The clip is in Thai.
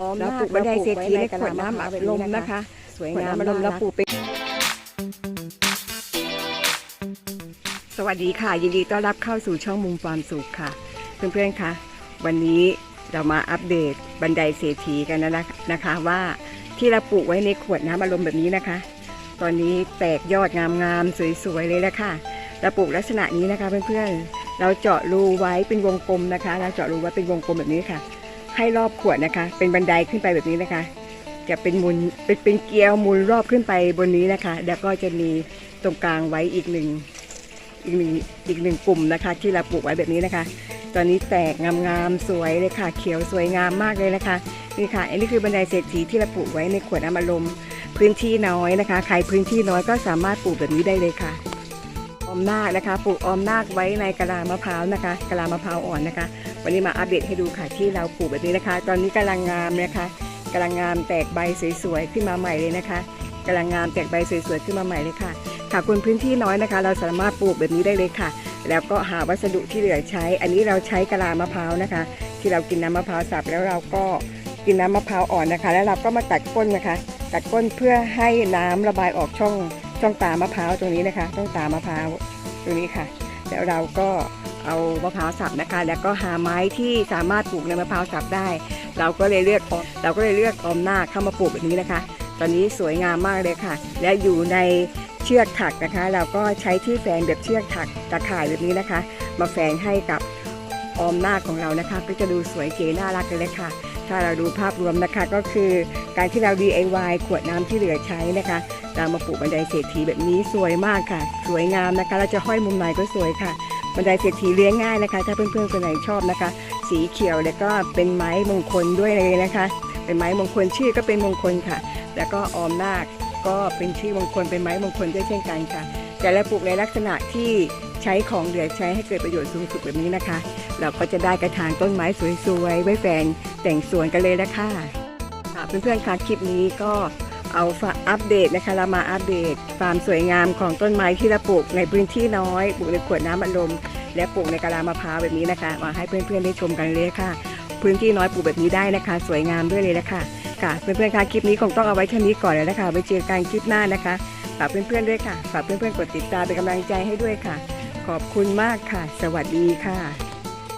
ออมเรานาปลูกบันไดเศรษฐีในขวดน้ำกอัระดลมนะคะ สวยขวดงามน้ำอัดลมเราน่ารักปลูกเป็นสวัสดีค่ะ ยินดีต้อนรับเข้าสู่ช่องมุมความสุขค่ะ เพื่อนๆคะวันนี้เรามาอัปเดตบันไดเศรษฐีกันนะนะคะว่าที่เราปลูกไว้ในขวดน้ำอารมณ์แบบนี้นะคะ ตอนนี้แตกยอดงามๆสวยๆเลยแล้วค่ะเราปลูกลักษณะนี้นะคะเพื่อนๆเราเจาะรูไว้เป็นวงกลมนะคะ เราเจาะรูไว้เป็นวงกลมแบบนี้ค่ะ ให้รอบขวดนะคะ เป็นบันไดขึ้นไปแบบนี้นะคะ จะเป็นมุนเป็นเป็นเกลียวมุนรอบขึ้นไปบนนี้นะคะ แล้วก็จะมีตรงกลางไว้อีกหนึ่งอีกหนึ่งอีกหนึ่งกลุ่มนะคะ ที่เราปลูกไว้แบบนี้นะคะ ตอนนี้แตกงามๆสวยเลยค่ะ เขียวสวยงามมากเลยนะคะนี่ค่ะอันนี้คือบันไดเศรษฐีที่เราปลูกไว้ในขวดน้ำอารมณ์พื้นที่น้อยนะคะ ใครพื้นที่น้อยก็สามารถปลูกแบบนี้ได้เลยค่ะ ออมนาคนะคะปลูกออมนาคไว้ในกะลามะพร้าวนะคะกะลามะพร้าวอ่อนนะคะ วันนี้มาอัปเดตให้ดูค่ะที่เราปลูกแบบนี้นะคะ ตอนนี้กำลังงามนะคะกำลังงามแตกใบสวยๆขึ้นมาใหม่เลยนะคะกำลังงามแตกใบสวยๆขึ้นมาใหม่เลยค่ะค่ะคุณพื้นที่น้อยนะคะ เราสามารถปลูกแบบนี้ได้เลยค่ะ แล้วก็หาวัสดุที่เหลือใช้ อันนี้เราใช้กะลามะพร้าวนะคะ ที่เรากินน้ำมะพร้าวสับแล้วเราก็กินน้ำมะพร้าวอ่อนนะคะ แล้วเราก็มาตัดก้นนะคะ ตัดก้นเพื่อให้น้ำระบายออกช่อง ช่องตามะพร้าวตรงนี้นะคะช่องตามะพร้าวตรงนี้ค่ะ แล้วเราก็เอามะพร้าวสับนะคะ แล้วก็หาไม้ที่สามารถปลูกในมะพร้าวสับได้ เราก็เลยเลือกเราก็เลยเลือกออมหน้าเข้ามาปลูกแบบนี้นะคะ ตอนนี้สวยงามมากเลยค่ะ และอยู่ในเชือกถักนะคะ เราก็ใช้ที่แฝงแบบเชือกถักตะข่ายแบบนี้นะคะ มาแฝงให้กับออมหน้าของเรานะคะ ก็จะดูสวยเก๋น่ารักเลยค่ะถ้าเราดูภาพรวมนะคะก็คือการที่เรา DIY ขวดน้ำที่เหลือใช้นะคะ เรามาปลูกบันไดเศรษฐีแบบนี้สวยมากค่ะ สวยงามนะคะเราจะห้อยมุมไหนก็สวยค่ะ บันไดเศรษฐีเลี้ยงง่ายนะคะ ถ้าเพื่อนๆคนไหนชอบนะคะ สีเขียวแล้วก็เป็นไม้มงคลด้วยเลยนะคะ เป็นไม้มงคลชื่อก็เป็นมงคลค่ะ แล้วก็ออมนาคก็เป็นชื่อมงคลเป็นไม้มงคลด้วยเช่นกันค่ะ แต่เราปลูกในลักษณะที่ใช้ของเหลือใช้ให้เกิดประโยชน์สูงสุดแบบนี้นะคะ เราก็จะได้กระถางต้นไม้สวยๆไว้แฝงแต่งสวนกันเลยละค่ะค่ะเพื่อนๆคะคลิปนี้ก็ เอาอัปเดตนะคะเรามาอัปเดตความสวยงามของต้นไม้ที่เราปลูกในพื้นที่น้อยปลูกในขวดน้ำอัดลมและปลูกในกะลามะพร้าวแบบนี้นะคะ มาให้เพื่อนๆได้ชมกันเลยค่ะ พื้นที่น้อยปลูกแบบนี้ได้นะคะ สวยงามด้วยเลยนะคะค่ะเพื่อนๆคะคลิปนี้คงต้องเอาไว้เท่นี้ก่อนแล้วนะคะไว้เจอกันคลิปหน้านะคะฝากเพื่อนๆด้วยค่ะฝากเพื่อนๆกดติดตามเป็นกำลังใจให้ด้วยค่ะ ขอบคุณมากค่ะ สวัสดีค่ะ